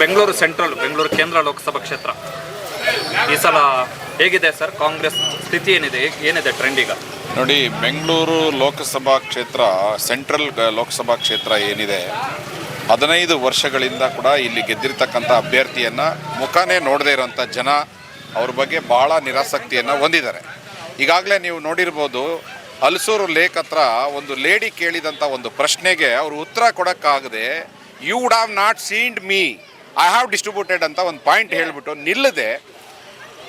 Bengaluru central, Bengaluru ಕೇಂದ್ರ ಲೋಕಸಭಾ ಕ್ಷೇತ್ರ. ಈ ಸಲ ಹೇಗಿದೆ ಸರ್? ಕಾಂಗ್ರೆಸ್ ಸ್ಥಿತಿ ಏನಿದೆ? ಏನಿದೆ ಟ್ರೆಂಡ್ ಈಗ? ನೋಡಿ, ಬೆಂಗಳೂರು ಲೋಕಸಭಾ ಕ್ಷೇತ್ರ, ಸೆಂಟ್ರಲ್ ಲೋಕಸಭಾ ಕ್ಷೇತ್ರ ಏನಿದೆ, ಹದಿನೈದು ವರ್ಷಗಳಿಂದ ಕೂಡ ಇಲ್ಲಿ ಗೆದ್ದಿರ್ತಕ್ಕಂಥ ಅಭ್ಯರ್ಥಿಯನ್ನು ಮುಖಾನೇ ನೋಡದೇ ಇರೋಂಥ ಜನ ಅವ್ರ ಬಗ್ಗೆ ಭಾಳ ನಿರಾಸಕ್ತಿಯನ್ನು ಹೊಂದಿದ್ದಾರೆ. ಈಗಾಗಲೇ ನೀವು ನೋಡಿರ್ಬೋದು, ಹಲಸೂರು ಲೇಕ್ ಹತ್ರ ಒಂದು ಲೇಡಿ ಕೇಳಿದಂಥ ಒಂದು ಪ್ರಶ್ನೆಗೆ ಅವರು ಉತ್ತರ ಕೊಡೋಕ್ಕಾಗದೆ you would have not seen me I have distributed ಅಂತ ಒಂದು ಪಾಯಿಂಟ್ ಹೇಳಿಬಿಟ್ಟು ನಿಲ್ಲದೆ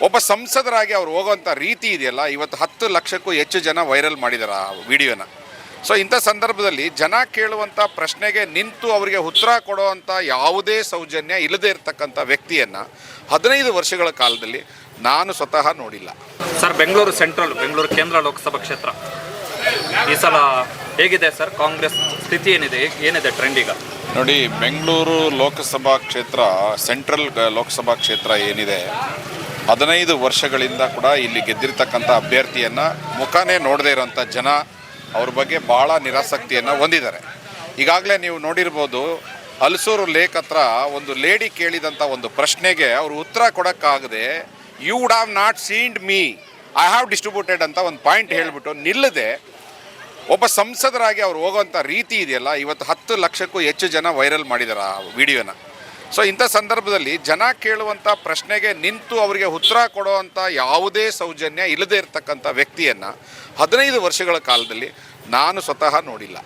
ಒಬ್ಬ ಸಂಸದರಾಗಿ ಅವ್ರು ಹೋಗೋಂಥ ರೀತಿ ಇದೆಯಲ್ಲ, ಇವತ್ತು ಹತ್ತು ಲಕ್ಷಕ್ಕೂ ಹೆಚ್ಚು ಜನ ವೈರಲ್ ಮಾಡಿದ್ದಾರೆ ಆ ವಿಡಿಯೋನ ಸೊ ಇಂಥ ಸಂದರ್ಭದಲ್ಲಿ ಜನ ಕೇಳುವಂಥ ಪ್ರಶ್ನೆಗೆ ನಿಂತು ಅವರಿಗೆ ಉತ್ತರ ಕೊಡುವಂಥ ಯಾವುದೇ ಸೌಜನ್ಯ ಇಲ್ಲದೇ ಇರತಕ್ಕಂಥ ವ್ಯಕ್ತಿಯನ್ನು ಹದಿನೈದು ವರ್ಷಗಳ ಕಾಲದಲ್ಲಿ ನಾನು ಸ್ವತಃ ನೋಡಿಲ್ಲ. ಸರ್ ಬೆಂಗಳೂರು ಸೆಂಟ್ರಲ್ ಬೆಂಗಳೂರು ಕೇಂದ್ರ ಲೋಕಸಭಾ ಕ್ಷೇತ್ರ ಈ ಸಲ ಹೇಗಿದೆ ಸರ್ ಕಾಂಗ್ರೆಸ್ ಸ್ಥಿತಿ ಏನಿದೆ? ಏನಿದೆ ಟ್ರೆಂಡ್ ಈಗ? ನೋಡಿ, ಬೆಂಗಳೂರು ಲೋಕಸಭಾ ಕ್ಷೇತ್ರ, ಸೆಂಟ್ರಲ್ ಲೋಕಸಭಾ ಕ್ಷೇತ್ರ ಏನಿದೆ, ಹದಿನೈದು ವರ್ಷಗಳಿಂದ ಕೂಡ ಇಲ್ಲಿ ಗೆದ್ದಿರ್ತಕ್ಕಂಥ ಅಭ್ಯರ್ಥಿಯನ್ನು ಮುಖಾನೇ ನೋಡದೇ ಇರೋಂಥ ಜನ ಅವ್ರ ಬಗ್ಗೆ ಭಾಳ ನಿರಾಸಕ್ತಿಯನ್ನು ಹೊಂದಿದ್ದಾರೆ. ಈಗಾಗಲೇ ನೀವು ನೋಡಿರ್ಬೋದು ಹಲಸೂರು ಲೇಕ್ ಹತ್ರ ಒಂದು ಲೇಡಿ ಕೇಳಿದಂಥ ಒಂದು ಪ್ರಶ್ನೆಗೆ ಅವರು ಉತ್ತರ ಕೊಡೋಕ್ಕಾಗದೆ you would have not seen me I have distributed ಅಂತ ಒಂದು ಪಾಯಿಂಟ್ ಹೇಳಿಬಿಟ್ಟು ನಿಲ್ಲದೆ ಒಬ್ಬ ಸಂಸದರಾಗಿ ಅವ್ರು ಹೋಗೋಂಥ ರೀತಿ ಇದೆಯಲ್ಲ, ಇವತ್ತು ಹತ್ತು ಲಕ್ಷಕ್ಕೂ ಹೆಚ್ಚು ಜನ ವೈರಲ್ ಮಾಡಿದ್ದಾರೆ ಆ ವಿಡಿಯೋನ. ಸೊ ಇಂಥ ಸಂದರ್ಭದಲ್ಲಿ ಜನ ಕೇಳುವಂಥ ಪ್ರಶ್ನೆಗೆ ನಿಂತು ಅವರಿಗೆ ಉತ್ತರ ಕೊಡುವಂಥ ಯಾವುದೇ ಸೌಜನ್ಯ ಇಲ್ಲದೇ ಇರತಕ್ಕಂಥ ವ್ಯಕ್ತಿಯನ್ನು ಹದಿನೈದು ವರ್ಷಗಳ ಕಾಲದಲ್ಲಿ ನಾನು ಸ್ವತಃ ನೋಡಿಲ್ಲ.